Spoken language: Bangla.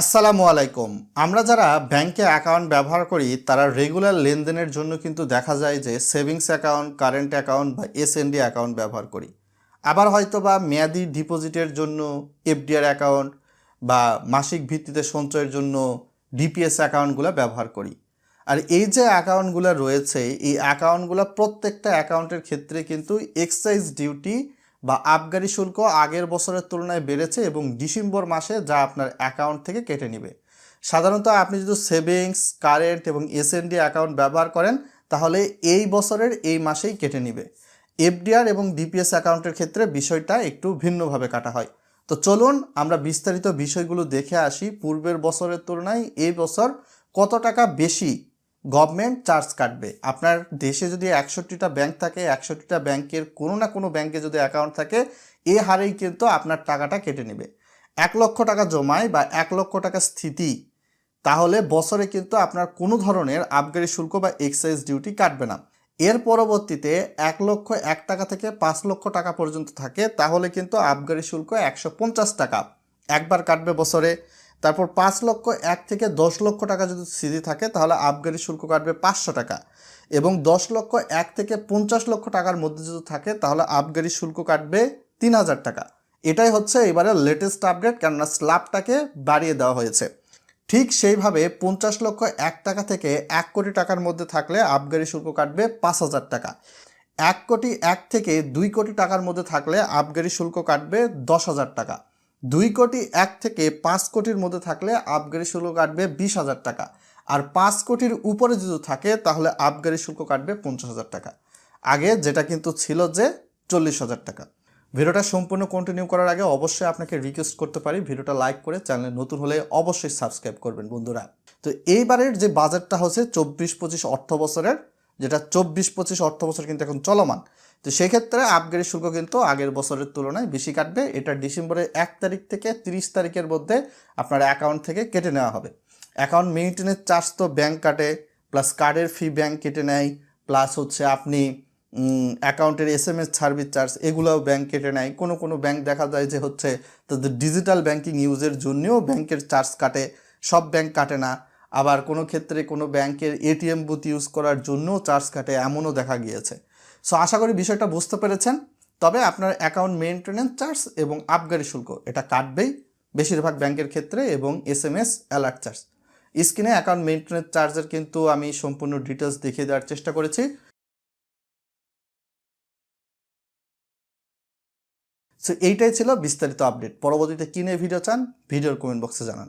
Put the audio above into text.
আসসালামু আলাইকুম। আমরা যারা ব্যাংকে অ্যাকাউন্ট ব্যবহার করি, তারা রেগুলার লেনদেনের জন্য কিন্তু দেখা যায় যে সেভিংস অ্যাকাউন্ট, কারেন্ট অ্যাকাউন্ট বা এসএনডি অ্যাকাউন্ট ব্যবহার করি। আবার হয়তো বা মেয়াদি ডিপোজিটের জন্য এফডিআর অ্যাকাউন্ট বা মাসিক ভিত্তিতে সঞ্চয়ের জন্য ডিপিএস অ্যাকাউন্টগুলো ব্যবহার করি। আর এই যে অ্যাকাউন্টগুলো রয়েছে, এই অ্যাকাউন্টগুলো প্রত্যেকটা অ্যাকাউন্টের ক্ষেত্রে কিন্তু এক্সাইজ ডিউটি বা আবগারি শুল্ক আগের বছরের তুলনায় বেড়েছে এবং ডিসেম্বর মাসে যা আপনার অ্যাকাউন্ট থেকে কেটে নেবে। সাধারণত আপনি যদি সেভিংস কারেন্ট এবং এসএনডি অ্যাকাউন্ট ব্যবহার করেন, তাহলে এই বছরের এই মাসেই কেটে নেবে। এফডিআর এবং ডিপিএস অ্যাকাউন্টের ক্ষেত্রে বিষয়টা একটু ভিন্নভাবে কাটা হয়। তো চলুন আমরা বিস্তারিত বিষয়গুলো দেখে আসি পূর্বের বছরের তুলনায় এই বছর কত টাকা বেশি গভর্নমেন্ট চার্জ কাটবে। আপনার দেশে যদি একষট্টিটা ব্যাংক থাকে, একষট্টিটা ব্যাংকের কোনো না কোনো ব্যাংকে যদি অ্যাকাউন্ট থাকে, এ হারেই কিন্তু আপনার টাকাটা কেটে নেবে। এক লক্ষ টাকা জমায় বা এক লক্ষ টাকা স্থিতি, তাহলে বছরে কিন্তু আপনার কোনো ধরনের আবগারি শুল্ক বা এক্সাইজ ডিউটি কাটবে না। এর পরবর্তীতে এক লক্ষ এক টাকা থেকে পাঁচ লক্ষ টাকা পর্যন্ত থাকে, তাহলে কিন্তু আবগারি শুল্ক একশো পঞ্চাশ টাকা। একবার কাটবে বছরে। তারপর পাঁচ লক্ষ, এক থেকে দশ লক্ষ টাকা যদি সিধি থাকে, তাহলে আবগারি শুল্ক কাটবে পাঁচশো টাকা। এবং দশ লক্ষ, এক থেকে পঞ্চাশ লক্ষ টাকার মধ্যে যদি থাকে, তাহলে আবগারি শুল্ক কাটবে তিন হাজার টাকা। এটাই হচ্ছে এবারে লেটেস্ট আপডেট কেননা স্ল্যাবটাকে বাড়িয়ে দেওয়া হয়েছে। ঠিক সেইভাবে পঞ্চাশ লক্ষ, এক টাকা থেকে এক কোটি টাকার মধ্যে থাকলে আবগারি শুল্ক কাটবে পাঁচ হাজার টাকা। এক কোটি, এক থেকে দুই কোটি টাকার মধ্যে থাকলে আবগারি শুল্ক কাটবে দশ হাজার টাকা। দুই কোটি এক থেকে পাঁচ কোটির মধ্যে থাকলে আবগারি শুল্ক কাটবে বিশ হাজার টাকা। আর পাঁচ কোটির উপরে যদি থাকে, তাহলে আবগারি শুল্ক কাটবে পঞ্চাশ হাজার টাকা। আগে যেটা কিন্তু ছিল যে চল্লিশ হাজার টাকা। ভিডিওটা সম্পূর্ণ কন্টিনিউ করার আগে অবশ্যই আপনাকে রিকোয়েস্ট করতে পারি। ভিডিওটা লাইক করে চ্যানেলে নতুন হলে অবশ্যই সাবস্ক্রাইব করবেন বন্ধুরা। তো এইবারের যে বাজেটটা হচ্ছে চব্বিশ পঁচিশ অর্থ বছরের যেটা চব্বিশ পঁচিশ অর্থ বছর কিন্তু এখন চলমান। তো সেক্ষেত্রে আবগারি শুল্ক কিন্তু আগের বছরের তুলনায় বেশি কাটবে। এটা ডিসেম্বরের এক তারিখ থেকে তিরিশ তারিখের মধ্যে আপনার অ্যাকাউন্ট থেকে কেটে নেওয়া হবে। অ্যাকাউন্ট মেনটেনের চার্জ তো ব্যাংক কাটে প্লাস কার্ডের ফি ব্যাংক কেটে নেয় প্লাস হচ্ছে আপনি অ্যাকাউন্টের S M S service charge এগুলোও ব্যাংক কেটে নেয়। কোনো কোনো ব্যাংক দেখা যায় যে হচ্ছে তাদের ডিজিটাল ব্যাংকিং ইউজের জন্যও ব্যাংকের চার্জ কাটে। সব ব্যাংক কাটে না। আবার কোনো ক্ষেত্রে কোনো ব্যাংকের এটিএম বুথ ইউজ করার জন্য চার্জ কাটে এমনও দেখা গিয়েছে। সো আশা করি বিষয়টা বুঝতে পেরেছেন। তবে আপনার অ্যাকাউন্ট মেনটেন্যান্স চার্জ এবং আবগারি শুল্ক এটা কাটবেই বেশিরভাগ ব্যাংকের ক্ষেত্রে এবং S M S alert charge স্ক্রিনে অ্যাকাউন্ট মেনটেন্যান্স চার্জের কিন্তু আমি সম্পূর্ণ ডিটেলস দেখিয়ে দেওয়ার চেষ্টা করেছি। সো এইটাই ছিল বিস্তারিত আপডেট পরবর্তীতে কিনে ভিডিও চান ভিডিওর কমেন্ট বক্সে জানান।